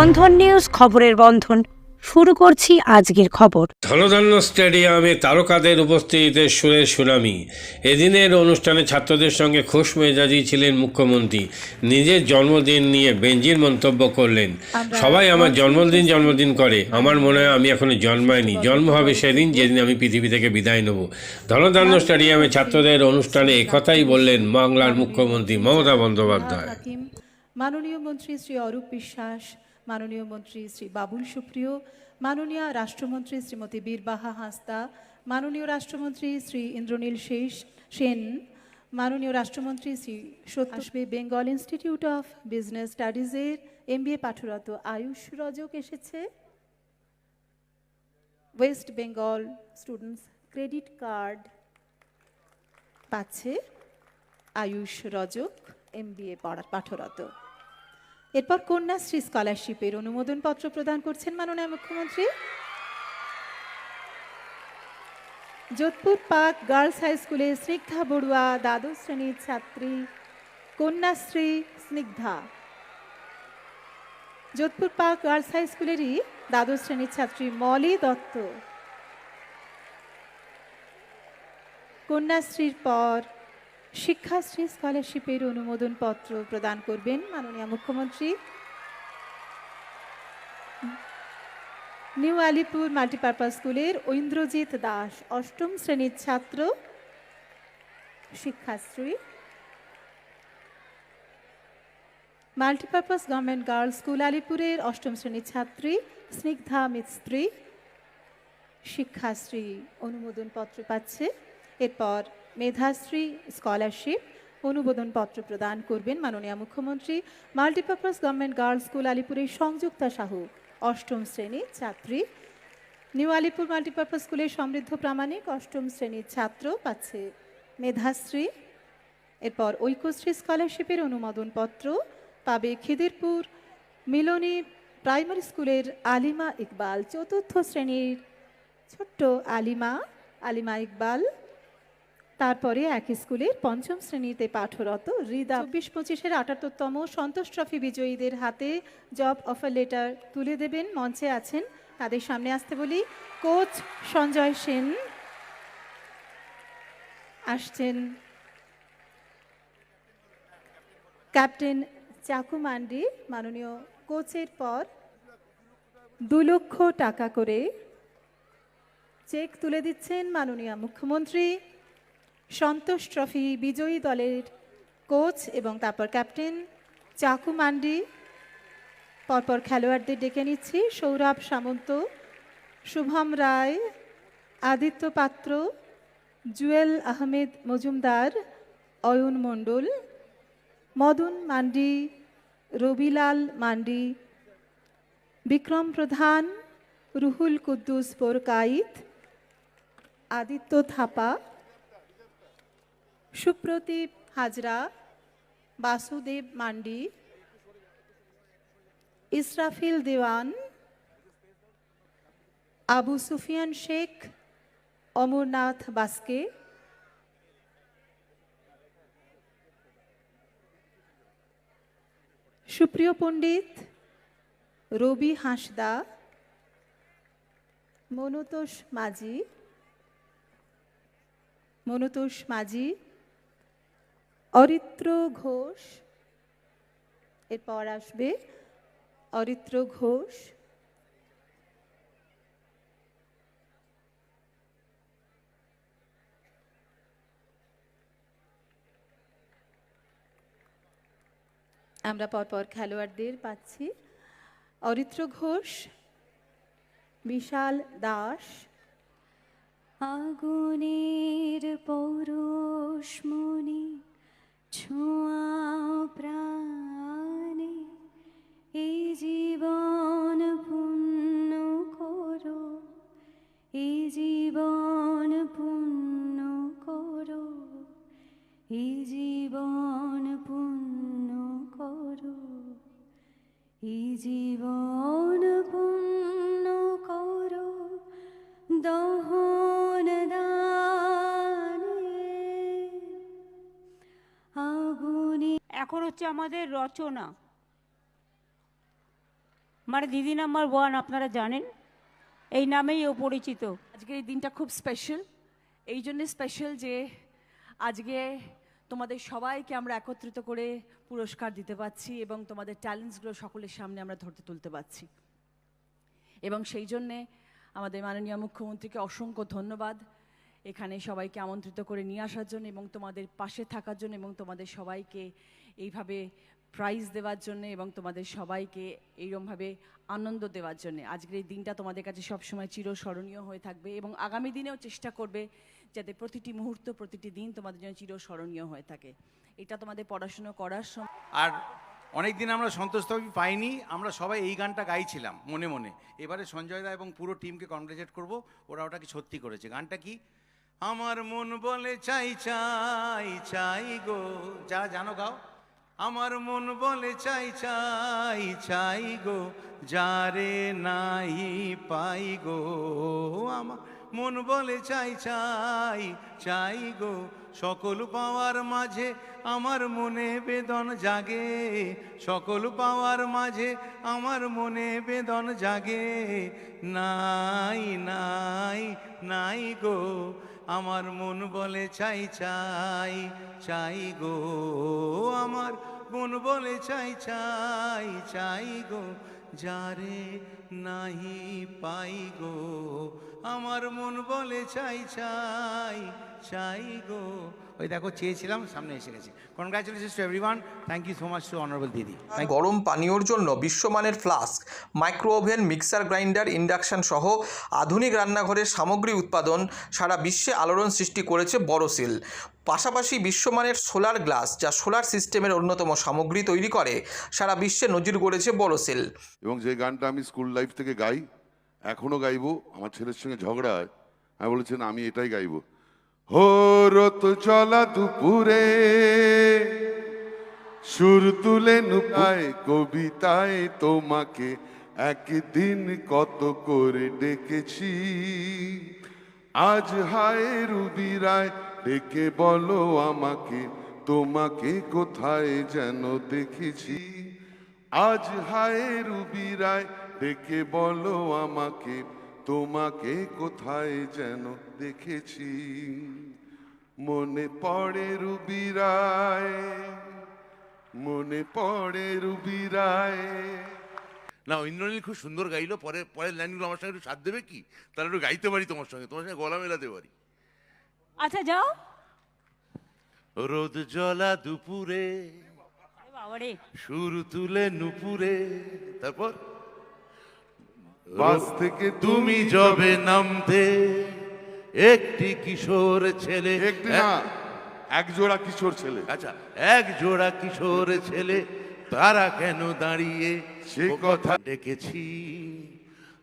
বন্ধন news খবরের বন্ধন। শুরু করছি আজকের খবর। ধনধান্য স্টেডিয়ামে তারকাদের উপস্থিতিতে সুরের সুনামি। এদিনের অনুষ্ঠানে ছাত্রদের সঙ্গে খুশ মেজাজি ছিলেন মুখ্যমন্ত্রী। নিজের জন্মদিন নিয়ে বেঞ্জির মন্তব্য করলেন। সবাই আমার জন্মদিন জন্মদিন করে। আমার মনে হয় আমি এখনও জন্মাইনি। জন্ম হবে সেদিন যেদিন আমি পৃথিবী থেকে বিদায় নেব। ধনধান্য স্টেডিয়ামে ছাত্রদের অনুষ্ঠানে একথাই বললেন বাংলার মুখ্যমন্ত্রী মমতা বন্দ্যোপাধ্যায়। মাননীয় মন্ত্রী শ্রী অরূপ বিশ্বাস মাননীয় মন্ত্রী শ্রী বাবুল সুপ্রিয়, মাননীয় রাষ্ট্রমন্ত্রী শ্রীমতী বীরবাহা হাঁসদা, মাননীয় রাষ্ট্রমন্ত্রী শ্রী ইন্দ্রনীল শেষ, সেন, মাননীয় রাষ্ট্রমন্ত্রী Shri Satya Bengal Institute of business স্টাডিজের MBA পাঠরত আয়ুষ রজক এসেছে। West Bengal students credit card পাচ্ছে আয়ুষ রজক এমবিএ পড়া, পাঠরত। এরপর কন্যাশ্রী স্কলারশিপের অনুমোদনপত্র প্রদান করছেন মাননীয় মুখ্যমন্ত্রী। যোধপুর পার্ক গার্লস হাই স্কুলে স্নিগ্ধা বড়ুয়া, দ্বাদশ শ্রেণির ছাত্রী, Kanyashree Snigdha. Jodhpur park girls high স্কুলেরই দ্বাদশ শ্রেণির ছাত্রী মলি দত্ত। কন্যাশ্রীর পর শিক্ষাশ্রী স্কলারশিপের অনুমোদন পত্র প্রদান করবেন মাননীয় মুখ্যমন্ত্রী। নিউ আলিপুর মাল্টিপারপাস স্কুলের ঐন্দ্রজিৎ দাস, অষ্টম শ্রেণির ছাত্র, Shikshashree. Multipurpose government girls school আলিপুরের অষ্টম শ্রেণির ছাত্রী, স্নিগ্ধা মিস্ত্রি, শিক্ষাশ্রী অনুমোদন পত্র পাচ্ছে। এরপর মেধাশ্রী, স্কলারশিপ অনুমোদন পত্র প্রদান করবেন মাননীয় মুখ্যমন্ত্রী, মাল্টিপারপাস গভর্নমেন্ট গার্লস স্কুল, আলিপুরের সংযুক্তা সাহু, অষ্টম শ্রেণির ছাত্রী। নিউ আলিপুর মাল্টিপারপাস স্কুলের সমৃদ্ধ প্রামাণিক অষ্টম শ্রেণির ছাত্র পাচ্ছে মেধাশ্রী। এরপর ঐক্যশ্রী স্কলারশিপের অনুমোদন পত্র পাবে খিদিরপুর মিলনী প্রাইমারি স্কুলের আলিমা ইকবাল, চতুর্থ শ্রেণির ছোট্ট আলিমা আলিমা ইকবাল। তারপরে একই স্কুলের পঞ্চম শ্রেণীতে পাঠরত রিদা। চব্বিশ পঁচিশের আটাত্তরতম সন্তোষ ট্রফি বিজয়ীদের হাতে জব অফার লেটার তুলে দেবেন, মঞ্চে আছেন তাদের সামনে আসতে বলি কোচ সঞ্জয় সেন। আসছেন ক্যাপ্টেন চাকু মান্ডি, মাননীয় কোচের পর দু লক্ষ টাকা করে চেক তুলে দিচ্ছেন মাননীয় মুখ্যমন্ত্রী। সন্তোষ ট্রফি বিজয়ী দলের কোচ এবং তারপর ক্যাপ্টেন চাকু মান্ডি। পরপর খেলোয়াড়দের ডেকে নিচ্ছি সৌরভ সামন্ত, শুভম রায়, আদিত্য পাত্র, জুয়েল আহমেদ মজুমদার, অয়ন মণ্ডল, মদন মান্ডি, রবিলাল মান্ডি, বিক্রম প্রধান, রুহুল কুদ্দুস বোরকাইত, আদিত্য থাপা সুপ্রদীপ হাজরা, বাসুদেব মান্ডি, ইসরাফিল দেওয়ান, আবু সুফিয়ান শেখ, অমরনাথ বাস্কে, সুপ্রিয় পণ্ডিত রবি হাঁসদা, মনতোষ মাঝি মনতোষ মাঝি অরিত্র ঘোষ, এরপর আসবে অরিত্র ঘোষ। আমরা পরপর খেলোয়াড়দের পাচ্ছি। অরিত্র ঘোষ, বিশাল দাস। আগুনের পৌরুষমণি ছোঁয়া প্রাণে এই জীবন পূর্ণ করো, এই জীবন পূর্ণ করো, এই জীবন পূর্ণ করো, এই জীবন এখন হচ্ছে আমাদের রচনা। মানে দিদি নাম্বার ওয়ান আপনারা জানেন, এই নামেই ও পরিচিত। আজকের এই দিনটা খুব স্পেশাল এই জন্যে স্পেশাল যে আজকে তোমাদের সবাইকে আমরা একত্রিত করে পুরস্কার দিতে পারছি এবং তোমাদের ট্যালেন্টসগুলো সকলের সামনে আমরা ধরতে তুলতে পারছি। এবং সেই জন্যে আমাদের মাননীয় মুখ্যমন্ত্রীকে অসংখ্য ধন্যবাদ। এখানে সবাইকে আমন্ত্রিত করে নিয়ে আসার জন্য এবং তোমাদের পাশে থাকার জন্য এবং তোমাদের সবাইকে এইভাবে প্রাইজ দেওয়ার জন্য এবং তোমাদের সবাইকে এইরকমভাবে আনন্দ দেওয়ার জন্য। আজকের এই দিনটা তোমাদের কাছে সবসময় চিরস্মরণীয় হয়ে থাকবে এবং আগামী দিনেও চেষ্টা করবে যাতে প্রতিটি মুহূর্ত, প্রতিটি দিন তোমাদের জন্য চিরস্মরণীয় হয়ে থাকে। এটা তোমাদের পড়াশুনো করার সময় আর অনেক দিন আমরা সন্তোষ সন্তোষট্রফি পাইনি, আমরা সবাই এই গানটা গাইছিলাম মনে মনে। এবারে সঞ্জয় দা এবং পুরো টিমকে কংগ্রেচুলেট করব, ওরা ওটাকে সত্যি করেছে। গানটা কি? আমার মন বলে চাই চাই চাই গো, যারা জানো গাও। আমার মন বলে, চাই চাই চাই গো, যারে নাই পাই গো। আমার মন বলে, চাই চাই চাই গো। সকল পাওয়ার মাঝে আমার মনে বেদন জাগে। সকল পাওয়ার মাঝে আমার মনে বেদন জাগে। নাই নাই নাই গো আমার মন বলে চাই চাই চাই গো। আমার মন বলে চাই চাই চাই গো। যারে নাহি পাই গো। আমার মন বলে চাই চাই চাই গো। ওই দেখো চেয়েছিলাম সামনে এসে গেছে। Congratulation to everyone thank you so much to honourable Didi গরম পানীয়র জন্য বিশ্বমানের flask micro oven mixer grinder induction সহ আধুনিক রান্নাঘরের সামগ্রী উৎপাদন সারা বিশ্বে আলোড়ন সৃষ্টি করেছে বড়সিল পাশাপাশি বিশ্বমানের সোলার গ্লাস যা সোলার সিস্টেমের অন্যতম সামগ্রী তৈরি করে সারা বিশ্বে নজির গড়েছে বড়সিল এবং যে গানটা আমি স্কুল লাইফ থেকে গাই, এখনও গাইবো, আমার ছেলের সঙ্গে ঝগড়া হয়, আমি বলেছেন আমি এটাই গাইবো। হো রত চলা দুপুরে, সুর তুলে নুপায় কবিতায় তোমাকে, একদিন কত করে ডেকেছি। আজ হায় রুবি রায়, ডেকে বলো আমাকে, তোমাকে কোথায় যেন দেখেছি। আজ হায় রুবি রায় ডেকে বলো আমাকে তোমাকে কোথায় যেন দেখেছি। মনে পড়ে রুবি রায় মনে পড়ে রুবি রায় না ইন্দ্রনীল খুব সুন্দর গাইলো পরে পরের লাইনগুলো আমার সঙ্গে একটু সাথ দেবে কি? তাহলে একটু গাইতে পারি তোমার সঙ্গে তোমার সঙ্গে গলা মেলাতে পারি। আচ্ছা যাও। রোদ জলা দুপুরে সুর তুলে নুপুরে তারপর? বাস থেকে তুমি যবে নামতে। একটি কিশোর ছেলে। একটি না এক জোড়া কিশোর ছেলে। আচ্ছা এক জোড়া কিশোর ছেলে তারা কেন দাঁড়িয়ে? সে কথা ডেকেছি।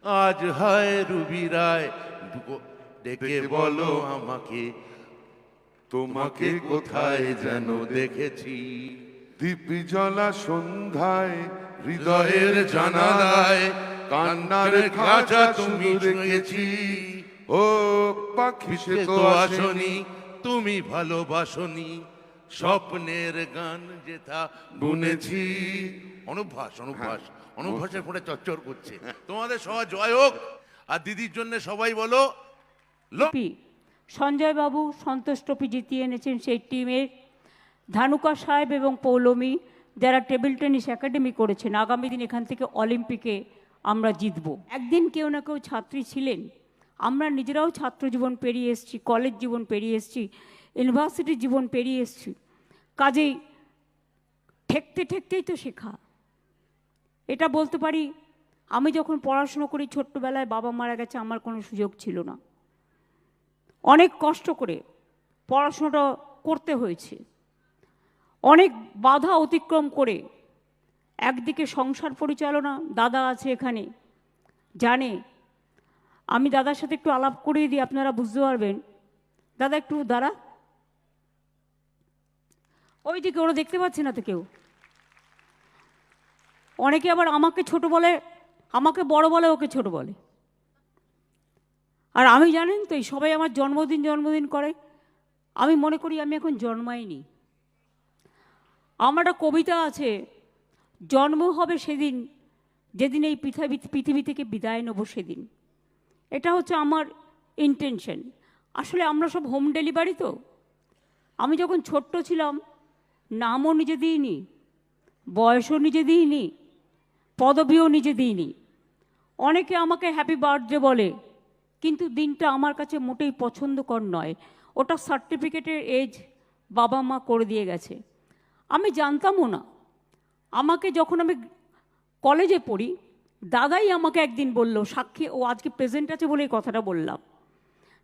আজ হয় রুবি রায়। ডেকে বলো আমাকে তোমাকে কোথায় যেন দেখেছি? দীপি জ্বলা সন্ধ্যায় হৃদয়ের জানালায় কান্নার খাঁচা তুমি শুয়েছি ও পাখি সে তো আসনি। তুমি ভালোবাসনি। স্বপ্নের গান যেথা বুনেছি অনুভ্যাস অনুভ্যাস অনুভ্যাসের পরে চচ্চর করছে। তোমাদের সবাই জয় হোক। আর দিদির জন্য সবাই বলো ট্রফি সঞ্জয়বাবু সন্তোষ ট্রফি জিতিয়ে এনেছেন সেই টিমের। ধানুকা সাহেব এবং পৌলমী যারা টেবিল টেনিস একাডেমি করেছেন আগামী দিন এখান থেকে অলিম্পিকে আমরা জিতব। একদিন কেউ না কেউ ছাত্রী ছিলেন। আমরা নিজেরাও ছাত্র জীবন পেরিয়ে এসেছি, কলেজ জীবন পেরিয়ে এসেছি, ইউনিভার্সিটি জীবন পেরিয়ে এসেছি। কাজেই ঠেকতে ঠেকতেই তো শেখা। এটা বলতে পারি, আমি যখন পড়াশুনো করি ছোট্টবেলায় বাবা মারা গেছে, আমার কোনো সুযোগ ছিল না। অনেক কষ্ট করে পড়াশোনাটা করতে হয়েছে। অনেক বাধা অতিক্রম করে একদিকে সংসার পরিচালনা, দাদা আছে এখানে, জানে। আমি দাদার সাথে একটু আলাপ করিয়ে দিই, আপনারা বুঝতে পারবেন। দাদা, একটু দাঁড়া। ওই দিকে ওরা দেখতে পাচ্ছে না তো কেউ। অনেকে আবার আমাকে ছোট বলে, আমাকে বড় বলে, ওকে ছোট বলে। আর আমি জানেন তো, এই সবাই আমার জন্মদিন জন্মদিন করে। আমি মনে করি আমি এখন জন্মাইনি। আমার একটা কবিতা আছে জন্ম হবে সেদিন, যেদিন এই পৃথিবী পৃথিবী থেকে বিদায় নেব সেদিন। এটা হচ্ছে আমার ইন্টেনশন আসলে আমরা সব হোম ডেলিভারি তো। আমি যখন ছোট্ট ছিলাম, নামও নিজে দিইনি, বয়সও নিজে দিইনি, পদবিও নিজে দিইনি। অনেকে আমাকে হ্যাপি বার্থডে বলে, কিন্তু দিনটা আমার কাছে মোটেই পছন্দকর নয়। ওটা সার্টিফিকেটের এজ বাবা মা করে দিয়ে গেছে। আমি জানতামও না। আমাকে যখন আমি কলেজে পড়ি, দাদাই আমাকে একদিন বলল, সাক্ষী, ও আজকে প্রেজেন্ট আছে বলে এই কথাটা বললাম।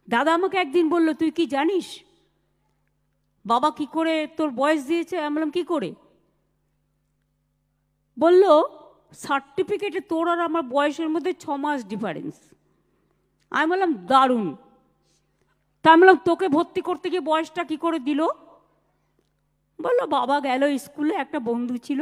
দাদা আমাকে একদিন বলল, তুই কি জানিস? বাবা কি করে তোর বয়স দিয়েছে? আমি বললাম, কী করে? বলল সার্টিফিকেটে তোর আর আমার বয়সের মধ্যে ছ মাস ডিফারেন্স আমি বললাম, দারুণ। তা আমি বললাম, তোকে ভর্তি করতে গিয়ে বয়সটা কি করে দিল? বলল, বাবা গেল স্কুলে, একটা বন্ধু ছিল